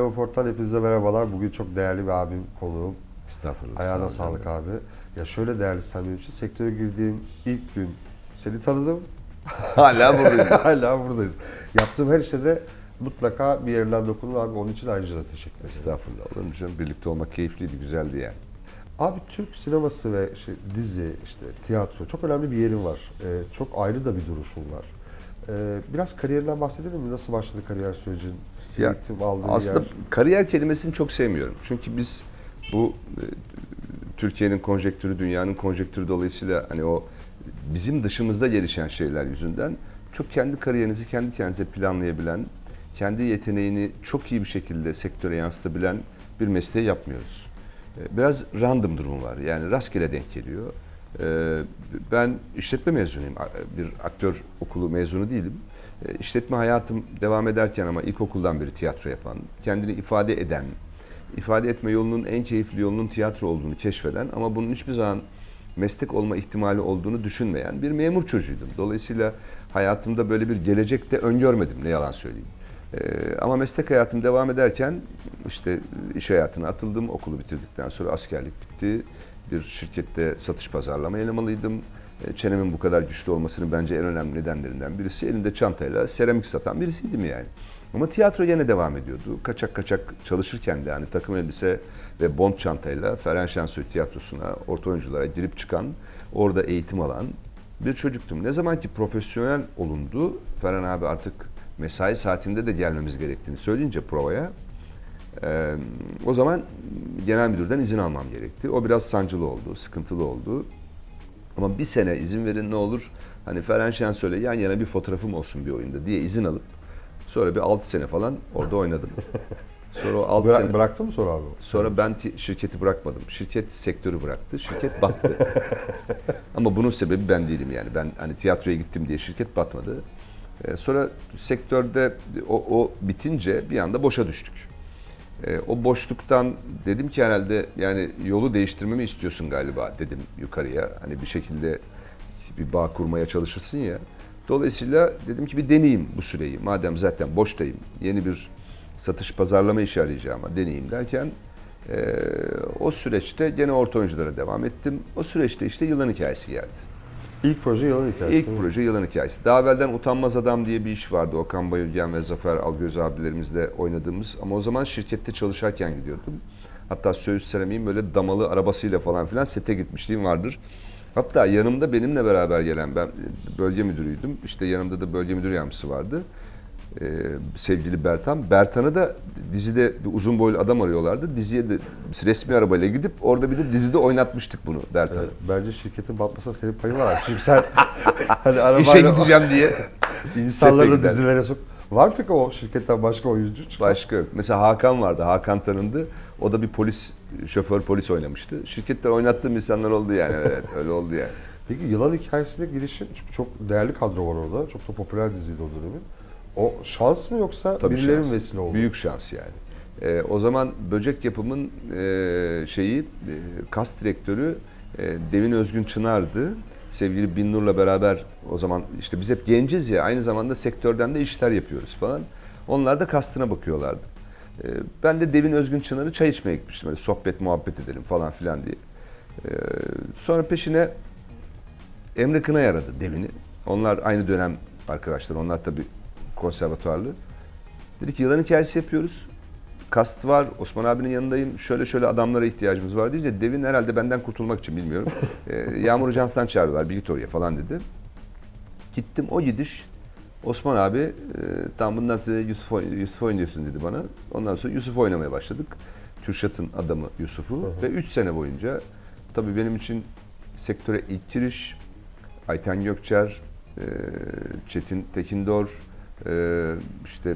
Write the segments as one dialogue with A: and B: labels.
A: Sinema Port'tan hepinize merhabalar. Bugün çok değerli bir abim konuğum.
B: Estağfurullah.
A: Ayağına
B: Sağ
A: sağlık abi. Ya şöyle değerli sen benim için sektöre girdiğim ilk gün seni tanıdım.
B: Hala buradayım.
A: Hala buradayız. Yaptığım her işte de mutlaka bir yerinden dokunur abi. Onun için ayrıca da teşekkür ederim.
B: Estağfurullah. Olur mu canım? Birlikte olmak keyifliydi, güzeldi yani.
A: Abi Türk sineması ve işte dizi, işte tiyatro çok önemli bir yerin var. Ee, çok ayrı da bir duruşun var. Ee, biraz kariyerinden bahsedelim mi? Nasıl başladı kariyer sürecin?
B: Ya, Aslında
A: yer.
B: kariyer kelimesini çok sevmiyorum. Çünkü biz bu e, Türkiye'nin konjektürü, dünyanın konjektürü dolayısıyla hani o bizim dışımızda gelişen şeyler yüzünden çok kendi kariyerinizi kendi kendinize planlayabilen, kendi yeteneğini çok iyi bir şekilde sektöre yansıtabilen bir mesleği yapmıyoruz. E, Biraz random durum var. Yani rastgele denk geliyor. E, Ben işletme mezunuyum. Bir aktör okulu mezunu değilim. E, İşletme hayatım devam ederken ama ilkokuldan beri tiyatro yapan, kendini ifade eden, ifade etme yolunun en keyifli yolunun tiyatro olduğunu keşfeden ama bunun hiçbir zaman meslek olma ihtimali olduğunu düşünmeyen bir memur çocuğuydum. Dolayısıyla hayatımda böyle bir gelecek de öngörmedim ne yalan söyleyeyim. Ee, ama meslek hayatım devam ederken işte iş hayatına atıldım. Okulu bitirdikten sonra askerlik bitti. Bir şirkette satış pazarlama elemanıydım. Ee, Çenemin bu kadar güçlü olmasının bence en önemli nedenlerinden birisi elinde çantayla seramik satan birisiydim yani. Ama tiyatro yine devam ediyordu. Kaçak kaçak çalışırken de hani takım elbise ve bond çantayla Ferhan Şensoy tiyatrosuna, orta oyunculara girip çıkan, orada eğitim alan bir çocuktum. Ne zaman ki profesyonel olundu, Ferhan abi artık mesai saatinde de gelmemiz gerektiğini söyleyince provaya, e, o zaman genel müdürden izin almam gerekti. O biraz sancılı oldu, sıkıntılı oldu. Ama bir sene izin verin ne olur, hani Ferhan Şensoy'la yan yana bir fotoğrafım olsun bir oyunda diye izin alıp, sonra bir 6 sene falan orada oynadım. Sonra o 6
A: Bıra-
B: sene...
A: Bıraktın mı sonra abi?
B: Sonra ben ti- şirketi bırakmadım. Şirket sektörü bıraktı. Şirket battı. Ama bunun sebebi ben değilim yani. Ben hani tiyatroya gittim diye şirket batmadı. Ee, sonra sektörde o, o bitince bir anda boşa düştük. Ee, o boşluktan dedim ki herhalde yani yolu değiştirmemi istiyorsun galiba dedim yukarıya. Hani bir şekilde bir bağ kurmaya çalışırsın ya. Dolayısıyla dedim ki bir deneyeyim bu süreyi. Madem zaten boştayım, yeni bir satış pazarlama işi arayacağıma deneyeyim derken eee, o süreçte gene orta oyunculara devam ettim. O süreçte işte yılan hikayesi geldi.
A: İlk proje yılın hikayesi.
B: İlk proje Yılan Hikayesi. Daha evvelden Utanmaz Adam diye bir iş vardı. Okan Bayülgen ve Zafer Algöz abilerimizle oynadığımız. Ama o zaman şirkette çalışırken gidiyordum. Hatta Söğüt Seramik'in böyle damalı arabasıyla falan filan sete gitmişliğim vardır. Hatta yanımda benimle beraber gelen, ben bölge müdürüydüm. İşte yanımda da bölge müdür yardımcısı vardı. Ee, sevgili Bertan. Bertan'ı da dizide bir uzun boylu adam arıyorlardı. Diziye de resmi arabayla gidip orada bir de dizide oynatmıştık bunu Bertan'ı.
A: Evet, bence şirketin batmasına senin payın var abi. Çünkü sen hani
B: İşe
A: arabayla
B: gideceğim diye.
A: insanları dizilere sok. Var mı peki o şirketten başka oyuncu çıkan?
B: Başka yok. Mesela Hakan vardı. Hakan tanındı. O da bir polis, şoför polis oynamıştı. Şirkette oynattığım insanlar oldu yani. Evet, öyle oldu yani.
A: Peki yılan hikayesine girişin çünkü çok değerli kadro var orada. Çok da popüler diziydi o dönemin. O şans mı yoksa
B: Tabii
A: birilerinin
B: şans.
A: vesile oldu?
B: Büyük şans yani. Ee, o zaman böcek yapımın e, şeyi, e, kas direktörü e, Devin Özgün Çınar'dı. Sevgili Binnur'la beraber o zaman işte biz hep genciz ya aynı zamanda sektörden de işler yapıyoruz falan. Onlar da kastına bakıyorlardı. Ee, ben de Devin Özgün Çınar'ı çay içmeye gitmiştim. Öyle sohbet muhabbet edelim falan filan diye. Ee, sonra peşine Emre Kınay aradı Devin'i. Onlar aynı dönem arkadaşlar. Onlar tabii konservatuarlı. Dedi ki yılan hikayesi yapıyoruz. Kast var, Osman abinin yanındayım. Şöyle şöyle adamlara ihtiyacımız var deyince Devin herhalde benden kurtulmak için bilmiyorum. Ee, Yağmur Cans'tan çağırdılar bir git oraya falan dedi. Gittim o gidiş Osman abi e, tamam bundan sonra Yusuf, oyn- Yusuf oynuyorsun dedi bana. Ondan sonra Yusuf oynamaya başladık. Kürşat'ın adamı Yusuf'u ve 3 sene boyunca tabii benim için sektöre ilk giriş Ayten Gökçer, e, Çetin Tekindor, e, işte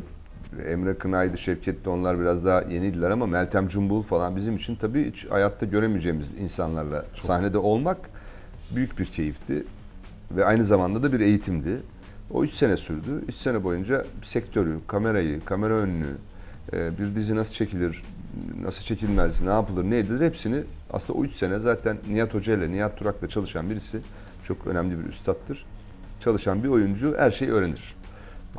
B: Emre Kınay'dı, Şevket'ti onlar biraz daha yeniydiler ama Meltem Cumbul falan bizim için tabii hiç hayatta göremeyeceğimiz insanlarla sahnede olmak büyük bir keyifti ve aynı zamanda da bir eğitimdi. O üç sene sürdü. Üç sene boyunca sektörü, kamerayı, kamera önünü, e, bir dizi nasıl çekilir, nasıl çekilmez, ne yapılır, ne edilir hepsini aslında o üç sene zaten Nihat Hoca ile Nihat Turak'la çalışan birisi çok önemli bir üstattır. Çalışan bir oyuncu her şeyi öğrenir.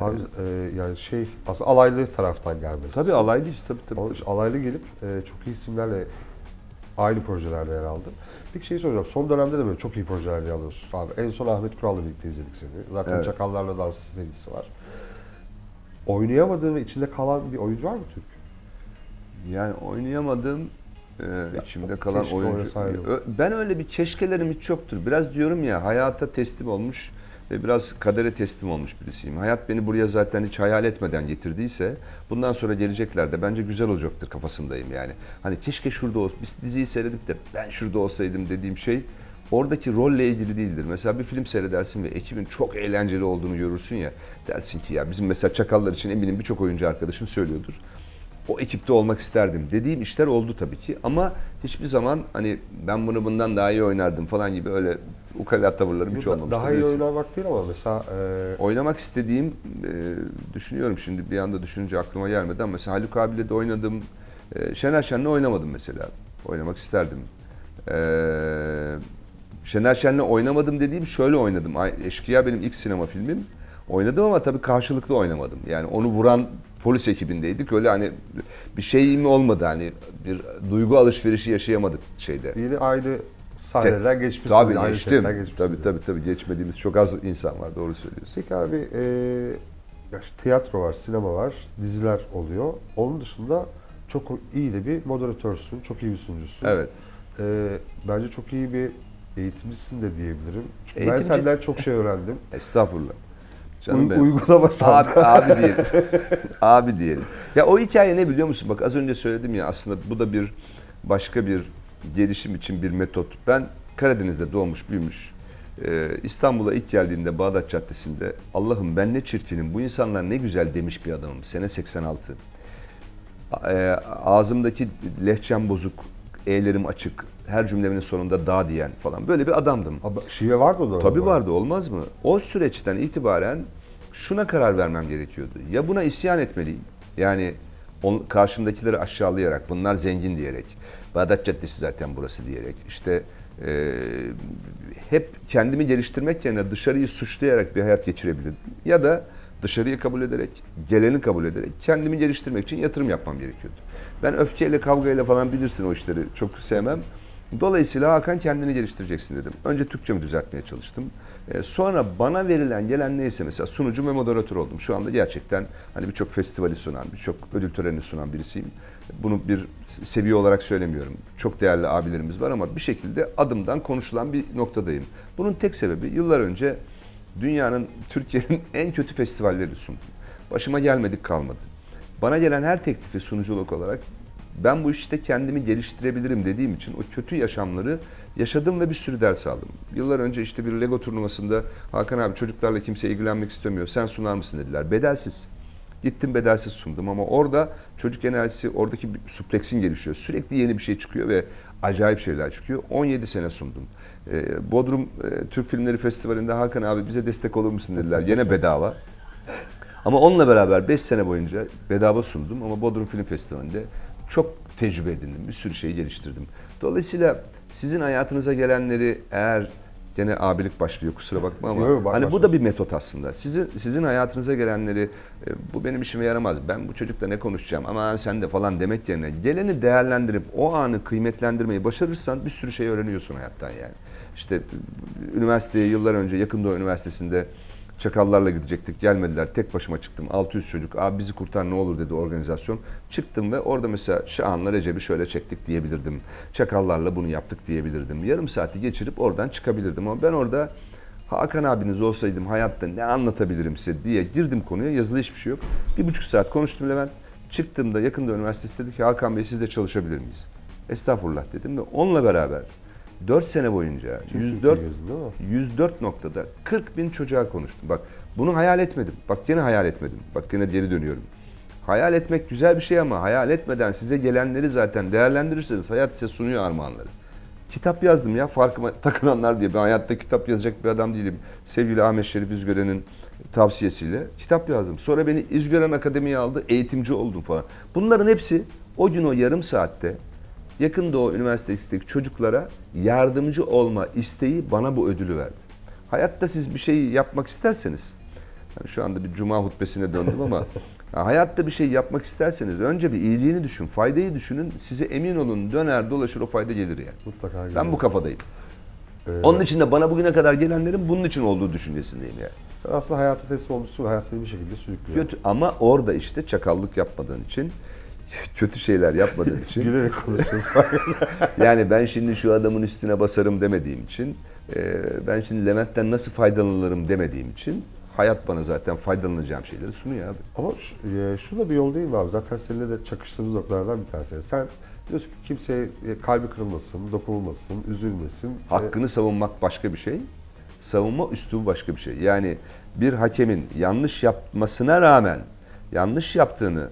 A: Abi e, yani şey aslında alaylı taraftan gelmesi.
B: Tabii alaylıyız tabii tabii.
A: İşte alaylı gelip e, çok iyi isimlerle aynı projelerde yer aldı. Peki şey soracağım. Son dönemde de böyle çok iyi projelerde yer alıyorsun abi. En son Ahmet Kural'la birlikte izledik seni. Zaten
B: Evet.
A: Çakallarla Dans serisi var. Oynayamadığın ve içinde kalan bir oyuncu var mı Türk?
B: Yani oynayamadığım e, içimde kalan
A: keşke
B: oyuncu.
A: oynasaydım.
B: Ö- Ben öyle bir keşkelerim hiç yoktur. Biraz diyorum ya hayata teslim olmuş ve biraz kadere teslim olmuş birisiyim. Hayat beni buraya zaten hiç hayal etmeden getirdiyse bundan sonra geleceklerde bence güzel olacaktır kafasındayım yani. Hani keşke şurada olsa, biz diziyi seyredip de ben şurada olsaydım dediğim şey oradaki rolle ilgili değildir. Mesela bir film seyredersin ve ekibin çok eğlenceli olduğunu görürsün ya dersin ki ya bizim mesela Çakallar için eminim birçok oyuncu arkadaşım söylüyordur o ekipte olmak isterdim dediğim işler oldu tabii ki ama hiçbir zaman hani ben bunu bundan daha iyi oynardım falan gibi öyle ukala tavırlarım hiç olmamıştı.
A: Daha iyi oynamak değil ama mesela e,
B: Oynamak istediğim, e, düşünüyorum şimdi bir anda düşününce aklıma gelmedi ama mesela Haluk abiyle de oynadım. E, Şener Şen'le oynamadım mesela. Oynamak isterdim. E, Şener Şen'le oynamadım dediğim şöyle oynadım. Eşkıya benim ilk sinema filmim. Oynadım ama tabii karşılıklı oynamadım. Yani onu vuran polis ekibindeydik. Öyle hani bir şey mi olmadı hani bir duygu alışverişi yaşayamadık şeyde.
A: yeni aynı sahneler geçmişsiniz.
B: Tabii geçtim. Tabii tabii tabii geçmediğimiz çok az insan var doğru söylüyorsun.
A: Peki abi e, ya işte tiyatro var, sinema var, diziler oluyor. Onun dışında çok iyi de bir moderatörsün, çok iyi bir sunucusun.
B: Evet.
A: E, bence çok iyi bir eğitimcisin de diyebilirim. Çünkü ben
B: Eğitimci-
A: senden çok şey öğrendim.
B: Estağfurullah. Canım benim.
A: uygulama
B: Abi, abi diyelim. abi diyelim. Ya o hikaye ne biliyor musun? Bak az önce söyledim ya aslında bu da bir başka bir gelişim için bir metot. Ben Karadeniz'de doğmuş, büyümüş. Ee, İstanbul'a ilk geldiğinde Bağdat Caddesi'nde Allah'ım ben ne çirkinim, bu insanlar ne güzel demiş bir adamım. Sene 86. A- e, ağzımdaki lehçem bozuk, e'lerim açık, her cümlemin sonunda da diyen falan. Böyle bir adamdım.
A: Abi, şive vardı o dönem.
B: Tabii vardı olmaz mı? O süreçten itibaren şuna karar vermem gerekiyordu. Ya buna isyan etmeliyim. Yani on, karşımdakileri aşağılayarak, bunlar zengin diyerek, Bağdat Caddesi zaten burası diyerek, işte e, hep kendimi geliştirmek yerine dışarıyı suçlayarak bir hayat geçirebilirdim. Ya da dışarıyı kabul ederek, geleni kabul ederek kendimi geliştirmek için yatırım yapmam gerekiyordu. Ben öfkeyle, kavgayla falan bilirsin o işleri çok sevmem. Dolayısıyla Hakan kendini geliştireceksin dedim. Önce Türkçemi düzeltmeye çalıştım. Ee, sonra bana verilen gelen neyse mesela sunucu ve moderatör oldum. Şu anda gerçekten hani birçok festivali sunan, birçok ödül törenini sunan birisiyim. Bunu bir seviye olarak söylemiyorum. Çok değerli abilerimiz var ama bir şekilde adımdan konuşulan bir noktadayım. Bunun tek sebebi yıllar önce dünyanın, Türkiye'nin en kötü festivalleri sundum. Başıma gelmedik kalmadı. Bana gelen her teklifi sunuculuk olarak ben bu işte kendimi geliştirebilirim dediğim için o kötü yaşamları yaşadım ve bir sürü ders aldım. Yıllar önce işte bir Lego turnuvasında Hakan abi çocuklarla kimse ilgilenmek istemiyor. Sen sunar mısın dediler. Bedelsiz. Gittim bedelsiz sundum ama orada çocuk enerjisi, oradaki supleksin gelişiyor. Sürekli yeni bir şey çıkıyor ve acayip şeyler çıkıyor. 17 sene sundum. Ee, Bodrum e, Türk Filmleri Festivali'nde Hakan abi bize destek olur musun dediler. Yine bedava. Ama onunla beraber 5 sene boyunca bedava sundum ama Bodrum Film Festivali'nde çok tecrübe edindim. Bir sürü şeyi geliştirdim. Dolayısıyla sizin hayatınıza gelenleri eğer gene abilik başlıyor kusura bakma ama
A: Yok, bak-
B: hani bu da bir metot aslında. Sizin sizin hayatınıza gelenleri e, bu benim işime yaramaz. Ben bu çocukla ne konuşacağım ama sen de falan demek yerine geleni değerlendirip o anı kıymetlendirmeyi başarırsan bir sürü şey öğreniyorsun hayattan yani. İşte e, üniversiteye yıllar önce Yakın Doğu Üniversitesi'nde Çakallarla gidecektik. Gelmediler. Tek başıma çıktım. 600 çocuk. Abi bizi kurtar ne olur dedi organizasyon. Çıktım ve orada mesela Şahan'la Recep'i şöyle çektik diyebilirdim. Çakallarla bunu yaptık diyebilirdim. Yarım saati geçirip oradan çıkabilirdim. Ama ben orada Hakan abiniz olsaydım hayatta ne anlatabilirim size diye girdim konuya. Yazılı hiçbir şey yok. Bir buçuk saat konuştum Levent. Çıktığımda yakında üniversitesi dedi ki Hakan Bey siz de çalışabilir miyiz? Estağfurullah dedim ve onunla beraber 4 sene boyunca
A: Çok
B: 104
A: iyi gezdin değil mi?
B: 104 noktada 40 bin çocuğa konuştum. Bak bunu hayal etmedim. Bak gene hayal etmedim. Bak gene geri dönüyorum. Hayal etmek güzel bir şey ama hayal etmeden size gelenleri zaten değerlendirirseniz hayat size sunuyor armağanları. Kitap yazdım ya farkıma takılanlar diye. Ben hayatta kitap yazacak bir adam değilim. Sevgili Ahmet Şerif İzgören'in tavsiyesiyle kitap yazdım. Sonra beni İzgören Akademi'ye aldı. Eğitimci oldum falan. Bunların hepsi o gün o yarım saatte Yakın Doğu Üniversitesi'ndeki çocuklara yardımcı olma isteği bana bu ödülü verdi. Hayatta siz bir şey yapmak isterseniz Yani şu anda bir cuma hutbesine döndüm ama ya hayatta bir şey yapmak isterseniz önce bir iyiliğini düşün, faydayı düşünün. Size emin olun döner dolaşır o fayda gelir yani.
A: Mutlaka
B: Ben
A: geliyor.
B: bu kafadayım.
A: Ee,
B: Onun için de bana bugüne kadar gelenlerin bunun için olduğu düşüncesindeyim yani.
A: Sen aslında hayata teslim olmuşsun ve hayat seni bir şekilde sürüklüyor.
B: Kötü ama orada işte çakallık yapmadığın için, kötü şeyler yapmadığın için
A: Gülerek konuşuyoruz.
B: Yani ben şimdi şu adamın üstüne basarım demediğim için, e, ben şimdi Levent'ten nasıl faydalanırım demediğim için hayat bana zaten faydalanacağım şeyleri sunuyor abi.
A: Ama şu, e, şu da bir yol değil mi abi? Zaten seninle de çakıştığımız noktalardan bir tanesi. Sen diyorsun ki kimseye e, kalbi kırılmasın, dokunulmasın, üzülmesin.
B: Hakkını savunmak başka bir şey, savunma üslubu başka bir şey. Yani bir hakemin yanlış yapmasına rağmen yanlış yaptığını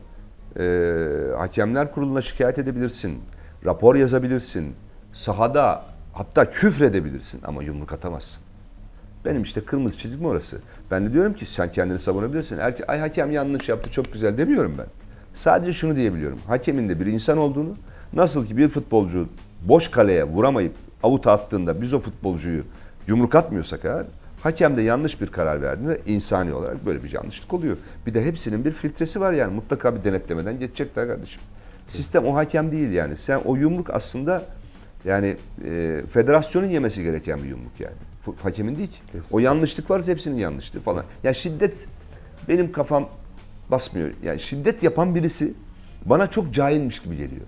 B: e, hakemler kuruluna şikayet edebilirsin, rapor yazabilirsin, sahada hatta küfredebilirsin ama yumruk atamazsın. Benim işte kırmızı çizgim orası. Ben de diyorum ki sen kendini savunabilirsin. Erke, ay hakem yanlış yaptı çok güzel demiyorum ben. Sadece şunu diyebiliyorum. Hakemin de bir insan olduğunu, nasıl ki bir futbolcu boş kaleye vuramayıp avuta attığında biz o futbolcuyu yumruk atmıyorsak eğer, hakem de yanlış bir karar verdiğinde insani olarak böyle bir yanlışlık oluyor. Bir de hepsinin bir filtresi var yani mutlaka bir denetlemeden geçecekler kardeşim. Sistem o hakem değil yani. Sen o yumruk aslında yani e, federasyonun yemesi gereken bir yumruk yani. Hakemin değil ki. O yanlışlık varsa hepsinin yanlışlığı falan. Ya şiddet benim kafam basmıyor. Yani şiddet yapan birisi bana çok cahilmiş gibi geliyor.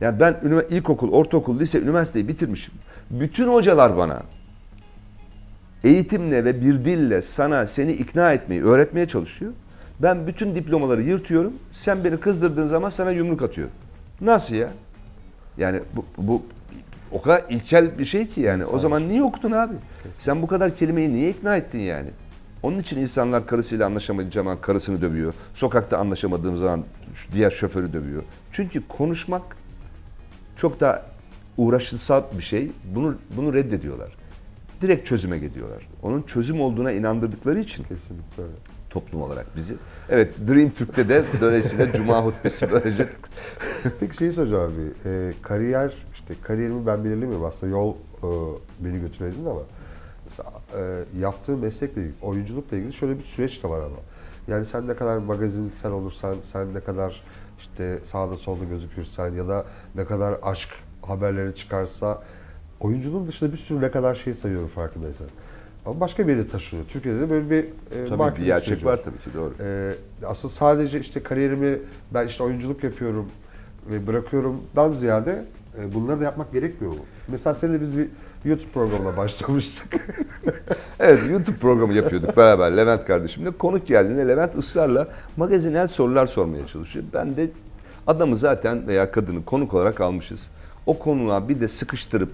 B: Yani ben ilkokul, ortaokul, lise, üniversiteyi bitirmişim. Bütün hocalar bana eğitimle ve bir dille sana seni ikna etmeyi öğretmeye çalışıyor. Ben bütün diplomaları yırtıyorum. Sen beni kızdırdığın zaman sana yumruk atıyorum. Nasıl ya? Yani bu, bu o kadar ilkel bir şey ki yani. O zaman niye okudun abi? Sen bu kadar kelimeyi niye ikna ettin yani? Onun için insanlar karısıyla anlaşamadığı zaman karısını dövüyor. Sokakta anlaşamadığım zaman diğer şoförü dövüyor. Çünkü konuşmak çok da uğraşılsal bir şey. Bunu bunu reddediyorlar. Direkt çözüme gidiyorlar. Onun çözüm olduğuna inandırdıkları için
A: Kesinlikle öyle.
B: toplum olarak bizi. Evet Dream Türk'te de dolayısıyla Cuma hutbesi böylece
A: Peki şeyi soracağım abi. E, kariyer, işte kariyerimi ben belirlemiyorum. Aslında yol e, beni götürdün ama mesela e, yaptığım meslekle ilgili, oyunculukla ilgili şöyle bir süreç de var ama. Yani sen ne kadar magazinsel olursan, sen ne kadar işte sağda solda gözükürsen ya da ne kadar aşk haberleri çıkarsa oyunculuğun dışında bir sürü ne kadar şey sayıyorum farkındaysan. Ama başka bir yere taşıyor. Türkiye'de de böyle bir e,
B: tabii bir gerçek var tabii ki doğru.
A: ee, aslında sadece işte kariyerimi ben işte oyunculuk yapıyorum ve bırakıyorumdan ziyade e, bunları da yapmak gerekmiyor mu? Mesela seninle biz bir YouTube programına başlamıştık.
B: Evet YouTube programı yapıyorduk beraber Levent kardeşimle. Konuk geldiğinde Levent ısrarla magazinel sorular sormaya çalışıyor. Ben de adamı zaten veya kadını konuk olarak almışız. O konuğa bir de sıkıştırıp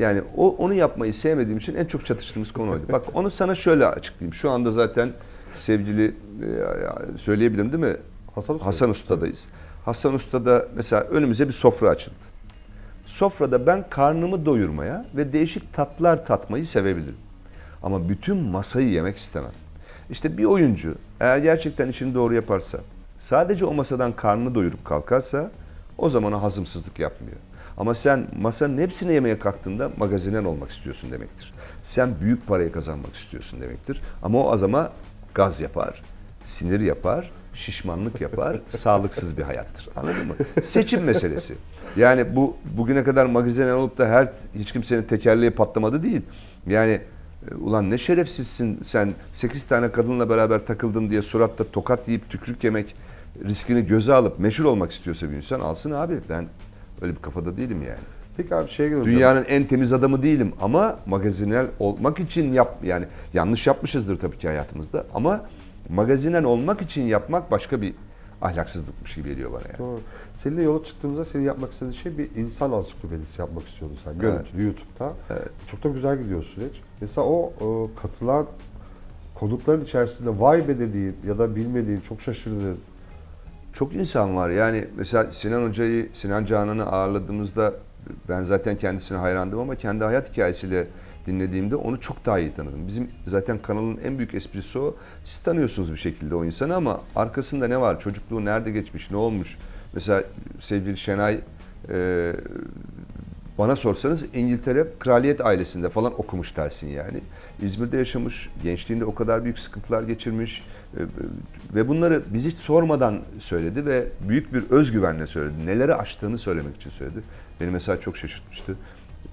B: yani o onu yapmayı sevmediğim için en çok çatıştığımız konu oydu. Bak onu sana şöyle açıklayayım. Şu anda zaten sevgili e, söyleyebilirim değil mi?
A: Hasan Usta.
B: Hasan Usta'dayız. Hasan Usta'da mesela önümüze bir sofra açıldı. Sofrada ben karnımı doyurmaya ve değişik tatlar tatmayı sevebilirim. Ama bütün masayı yemek istemem. İşte bir oyuncu eğer gerçekten işini doğru yaparsa, sadece o masadan karnını doyurup kalkarsa o zaman o hazımsızlık yapmıyor. Ama sen masanın hepsini yemeye kalktığında magazinen olmak istiyorsun demektir. Sen büyük parayı kazanmak istiyorsun demektir. Ama o azama gaz yapar, sinir yapar, şişmanlık yapar, sağlıksız bir hayattır. Anladın mı? Seçim meselesi. Yani bu bugüne kadar magazinen olup da her hiç kimsenin tekerleği patlamadı değil. Yani e, ulan ne şerefsizsin sen 8 tane kadınla beraber takıldın diye suratta tokat yiyip tükürük yemek riskini göze alıp meşhur olmak istiyorsa bir insan alsın abi. Ben öyle bir kafada değilim yani.
A: Peki abi şeye gelelim.
B: Dünyanın en temiz adamı değilim ama magazinel olmak için yap yani yanlış yapmışızdır tabii ki hayatımızda ama magazinel olmak için yapmak başka bir ahlaksızlıkmış gibi geliyor bana yani.
A: Doğru. Seninle yola çıktığımızda senin yapmak istediğin şey bir insan ansiklopedisi yapmak istiyordun sen. Görüntülü YouTube'da. Çok da güzel gidiyor süreç. Mesela o, o katılan konukların içerisinde vay be dediğin ya da bilmediğin, çok şaşırdığın
B: Çok insan var yani mesela Sinan Hoca'yı, Sinan Canan'ı ağırladığımızda ben zaten kendisine hayrandım ama kendi hayat hikayesiyle dinlediğimde onu çok daha iyi tanıdım. Bizim zaten kanalın en büyük esprisi o. Siz tanıyorsunuz bir şekilde o insanı ama arkasında ne var? Çocukluğu nerede geçmiş? Ne olmuş? Mesela sevgili Şenay e, bana sorsanız İngiltere kraliyet ailesinde falan okumuş dersin yani. İzmir'de yaşamış, gençliğinde o kadar büyük sıkıntılar geçirmiş. E, Ve bunları biz hiç sormadan söyledi ve büyük bir özgüvenle söyledi. Neleri aştığını söylemek için söyledi. Beni mesela çok şaşırtmıştı.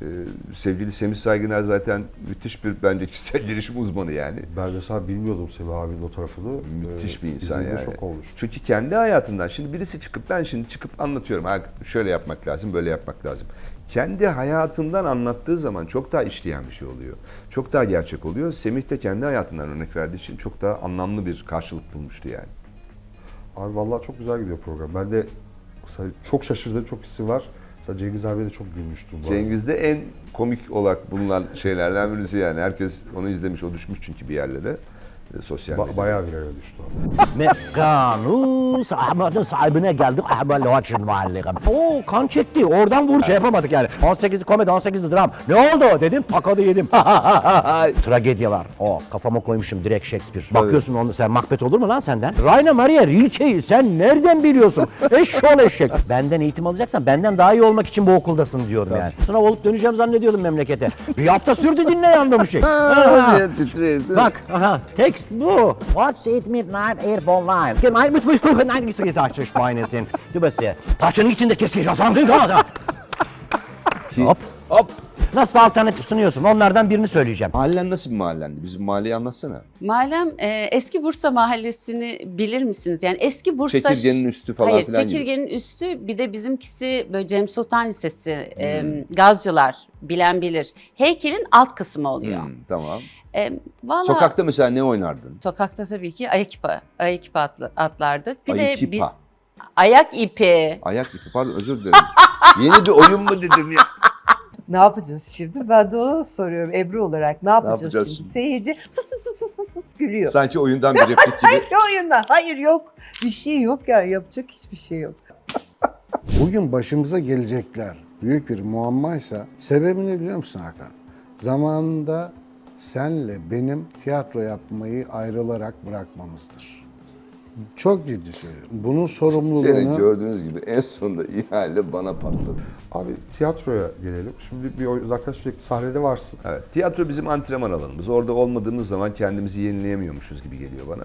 B: Ee, sevgili Semih Saygıner zaten müthiş bir bence kişisel gelişim uzmanı yani.
A: Ben mesela bilmiyordum Semih abinin o tarafını.
B: Müthiş
A: Ee,
B: bir insan
A: izlediğimde
B: yani.
A: şok olmuş.
B: Çünkü kendi hayatından şimdi birisi çıkıp ben şimdi çıkıp anlatıyorum. Ha, şöyle yapmak lazım, böyle yapmak lazım. Kendi hayatından anlattığı zaman çok daha işleyen bir şey oluyor. Çok daha gerçek oluyor. Semih de kendi hayatından örnek verdiği için çok daha anlamlı bir karşılık bulmuştu yani.
A: Abi vallahi çok güzel gidiyor program. Ben de mesela çok şaşırdığım çok isim var. Mesela Cengiz abiye de çok gülmüştüm. bu.
B: Cengiz de en komik olarak bulunan şeylerden birisi yani. Herkes onu izlemiş, o düşmüş çünkü bir yerlere. E, Sosyal
A: Ba- bayağı virale düştü abi.
C: Mekanus Ahmet'in sahibine geldik Ahmet Lovaç'ın muallikim. Oo kan çekti oradan vur şey yapamadık yani. 18'li komedi 18'li dram. Ne oldu dedim tokadı yedim. Tragedya var. O kafama koymuşum direkt Shakespeare. Bakıyorsun onu sen Macbeth olur mu lan senden? Raina Maria Rilke'yi sen nereden biliyorsun? Eşşoğlu eşek. Benden eğitim alacaksan benden daha iyi olmak için bu okuldasın diyorum yani. Sınav olup döneceğim zannediyordum memlekete. Bir hafta sürdü dinle yandım şey. Bak, aha, text bu. What's it midnight airphone line? Gemein mit mich durch ein Geschichte meine sind. Du bist ya. Taşın içinde keski değil ha. Hop.
B: Hop!
C: Nasıl alternatif sunuyorsun? Onlardan birini söyleyeceğim.
B: Mahallen nasıl bir mahallendi? Bizim mahalleyi anlatsana.
D: Mahallem e, eski Bursa mahallesini bilir misiniz? Yani eski Bursa...
B: Çekirgenin üstü falan
D: Hayır,
B: filan gibi.
D: çekirgenin üstü bir de bizimkisi böyle Cem Sultan Lisesi, e, Gazcılar bilen bilir. Heykelin alt kısmı oluyor.
B: Hmm, tamam.
D: E, vallahi
B: Sokakta mesela ne oynardın?
D: Sokakta tabii ki ayak ipi, ayak ipi atla- atlardık. Bir
B: Ayak
D: de
B: ipi.
D: bir, ayak ipi.
B: Ayak ipi pardon özür dilerim. Yeni bir oyun mu dedim ya?
E: Ne yapacağız şimdi? Ben de onu soruyorum Ebru olarak. Ne yapacağız,
B: yapacağız
E: şimdi?
B: şimdi?
E: Seyirci gülüyor.
B: Sanki oyundan bir replik gibi.
E: Hayır oyundan. Hayır yok. Bir şey yok ya. Yapacak hiçbir şey yok.
F: Bugün başımıza gelecekler büyük bir muammaysa sebebi ne biliyor musun Hakan? Zamanında senle benim tiyatro yapmayı ayrılarak bırakmamızdır. Çok ciddi söylüyorum. Bunun
B: Senin
F: sorumluluğunu
B: gördüğünüz gibi en sonunda ihale bana patladı.
A: Abi tiyatroya gelelim. Şimdi bir oyun, zaten sürekli sahnede varsın.
B: Evet, tiyatro bizim antrenman alanımız. Orada olmadığımız zaman kendimizi yenileyemiyormuşuz gibi geliyor bana.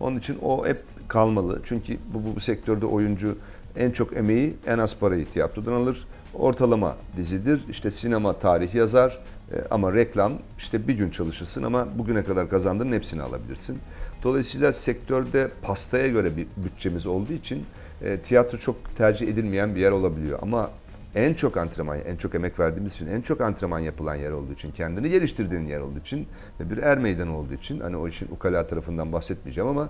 B: Onun için o hep kalmalı. Çünkü bu, bu, bu sektörde oyuncu en çok emeği, en az parayı tiyatrodan alır. Ortalama dizidir. İşte sinema tarih yazar E, ama reklam işte bir gün çalışırsın ama bugüne kadar kazandığın hepsini alabilirsin. Dolayısıyla sektörde pastaya göre bir bütçemiz olduğu için e, tiyatro çok tercih edilmeyen bir yer olabiliyor. Ama en çok antrenman, en çok emek verdiğimiz için, en çok antrenman yapılan yer olduğu için, kendini geliştirdiğin yer olduğu için ve bir er meydanı olduğu için, hani o işin ukala tarafından bahsetmeyeceğim ama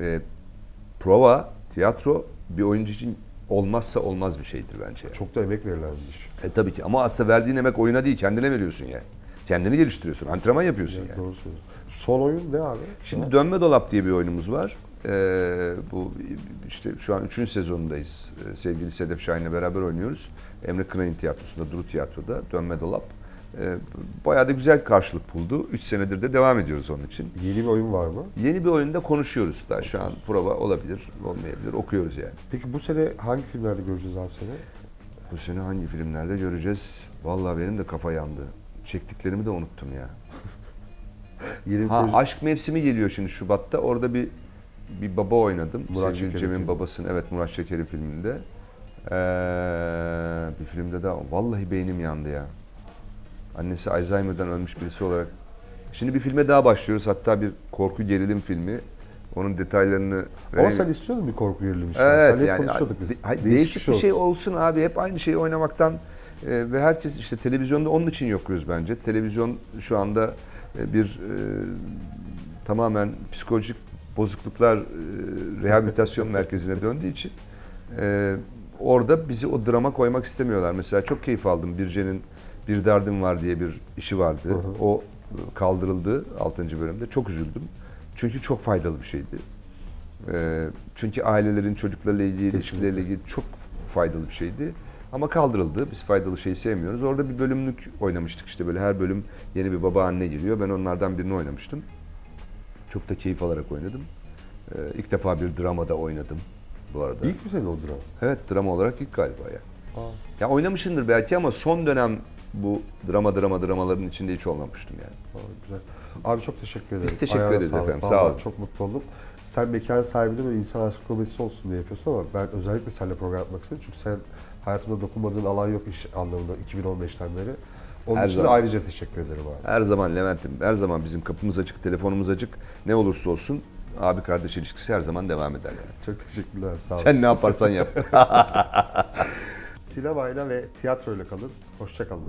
B: e, prova, tiyatro bir oyuncu için olmazsa olmaz bir şeydir bence. yani.
A: Çok da emek verilen bir iş.
B: E tabii ki ama aslında verdiğin emek oyuna değil, kendine veriyorsun yani. Kendini geliştiriyorsun, antrenman yapıyorsun yani.
A: Doğru söylüyorsun. Son oyun ne abi?
B: Şimdi Dönme Dolap diye bir oyunumuz var. Ee, bu işte şu an 3. sezonundayız. Ee, sevgili Sedef Şahin'le beraber oynuyoruz. Emre Kınay'ın tiyatrosunda, Duru Tiyatro'da Dönme Dolap. Ee, bayağı da güzel karşılık buldu. 3 senedir de devam ediyoruz onun için.
A: Yeni bir oyun var mı?
B: Yeni bir oyunda konuşuyoruz daha. Şu an prova olabilir, olmayabilir. Okuyoruz yani.
A: Peki bu sene hangi filmlerde göreceğiz abi seni?
B: Bu sene hangi filmlerde göreceğiz? Vallahi benim de kafa yandı. Çektiklerimi de unuttum ya.
A: Yeni bir
B: Ha
A: proje-
B: Aşk Mevsimi geliyor şimdi Şubat'ta. Orada bir bir baba oynadım.
A: Murat
B: Sevgili
A: Şeker'in
B: Cem'in
A: filmi.
B: babasının evet Murat Şeker'in filminde. Ee, bir filmde daha vallahi beynim yandı ya. Annesi Alzheimer'dan ölmüş birisi olarak. Şimdi bir filme daha başlıyoruz. Hatta bir korku gerilim filmi. Onun detaylarını
A: Ama sen istiyordun bir korku gerilim işi.
B: Evet
A: Sen hep konuşuyorduk biz.
B: de- hayır, değişik, bir şey olsun abi. Hep aynı şeyi oynamaktan e, ve herkes işte televizyonda onun için yapıyoruz bence. Televizyon şu anda e, bir e, tamamen psikolojik bozukluklar e, rehabilitasyon merkezine döndüğü için e, orada bizi o drama koymak istemiyorlar. Mesela çok keyif aldım. Birce'nin Bir Derdim Var diye bir işi vardı. O kaldırıldı 6. bölümde. Çok üzüldüm. Çünkü çok faydalı bir şeydi. Ee, çünkü ailelerin çocuklarla ilgili, ilişkileriyle ilgili çok faydalı bir şeydi. Ama kaldırıldı. Biz faydalı şeyi sevmiyoruz. Orada bir bölümlük oynamıştık işte böyle her bölüm yeni bir baba anne giriyor. Ben onlardan birini oynamıştım. Çok da keyif alarak oynadım. Ee, ilk defa bir dramada oynadım bu arada.
A: İlk mi senin o drama?
B: Evet drama olarak ilk galiba ya. Ya oynamışımdır belki ama son dönem bu drama drama dramaların içinde hiç olmamıştım yani.
A: Aa, güzel. Abi çok teşekkür ederim.
B: Biz teşekkür
A: Ayağına
B: ederiz
A: sağlık.
B: efendim, sağ
A: Vallahi
B: olun.
A: Çok mutlu oldum. sen mekan sahibinin ve insan aşkı komedisi olsun diye yapıyorsun ama ben özellikle seninle program yapmak istedim. Çünkü sen hayatımda dokunmadığın alan yok iş anlamında 2015'ten beri. Onun
B: Her
A: için de
B: zaman.
A: ayrıca teşekkür ederim abi.
B: Her zaman Levent'im, her zaman bizim kapımız açık, telefonumuz açık. Ne olursa olsun abi kardeş ilişkisi her zaman devam eder yani.
A: Çok teşekkürler. Sağ olun.
B: Sen ne yaparsan yap.
A: Sinemayla ve tiyatroyla kalın. Hoşça kalın.